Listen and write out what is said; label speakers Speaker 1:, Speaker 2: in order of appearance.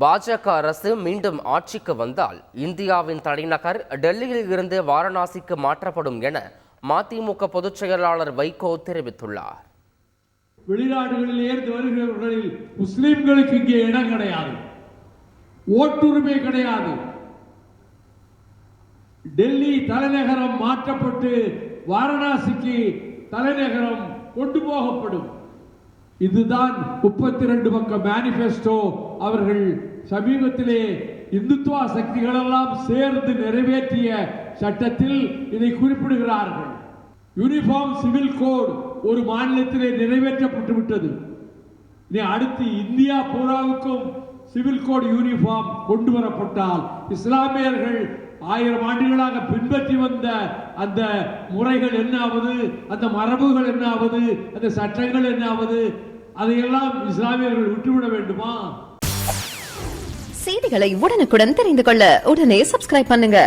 Speaker 1: பாஜக அரசு மீண்டும் ஆட்சிக்கு வந்தால் இந்தியாவின் தலைநகர் டெல்லியில் இருந்து வாரணாசிக்கு மாற்றப்படும் என மதிமுக பொதுச் செயலாளர் வைகோ தெரிவித்துள்ளார்.
Speaker 2: வெளிநாடுகளில் இருந்து வருகிறவர்களில் முஸ்லிம்களுக்கு இங்கே இடம் கிடையாது. ஓட்டுரிமை கிடையாது. டெல்லி தலைநகரம் மாற்றப்பட்டு வாரணாசிக்கு தலைநகரம் கொண்டு போகப்படும். இதுதான் முப்பத்தி ரெண்டு பக்க மேனிஃபெஸ்டோ அவர்கள் சமீபத்திலே இந்துத்துவா சக்திகளெல்லாம் சேர்ந்து நிறைவேற்றிய சட்டத்தில் இதை குறிப்பிடுகிறார்கள். யூனிஃபார்ம் சிவில் கோட் ஒரு மாநிலத்திலே நிறைவேற்றப்பட்டு விட்டது. இனி அடுத்து இந்தியா பூராவுக்கும் சிவில் கோட் யூனிஃபார்ம் கொண்டு வரப்பட்டால் இஸ்லாமியர்கள் ஆயிரம் ஆண்டுகளாக பின்பற்றி வந்த அந்த முறைகள் என்னாவது அந்த மரபுகள் என்னாவது அந்த சட்டங்கள் என்னாவது அதையெல்லாம் இஸ்லாமியர்கள் விட்டுவிட வேண்டுமா?
Speaker 3: செய்திகளை உடனுக்குடன் தெரிந்து கொள்ள உடனே சப்ஸ்கிரைப் பண்ணுங்க.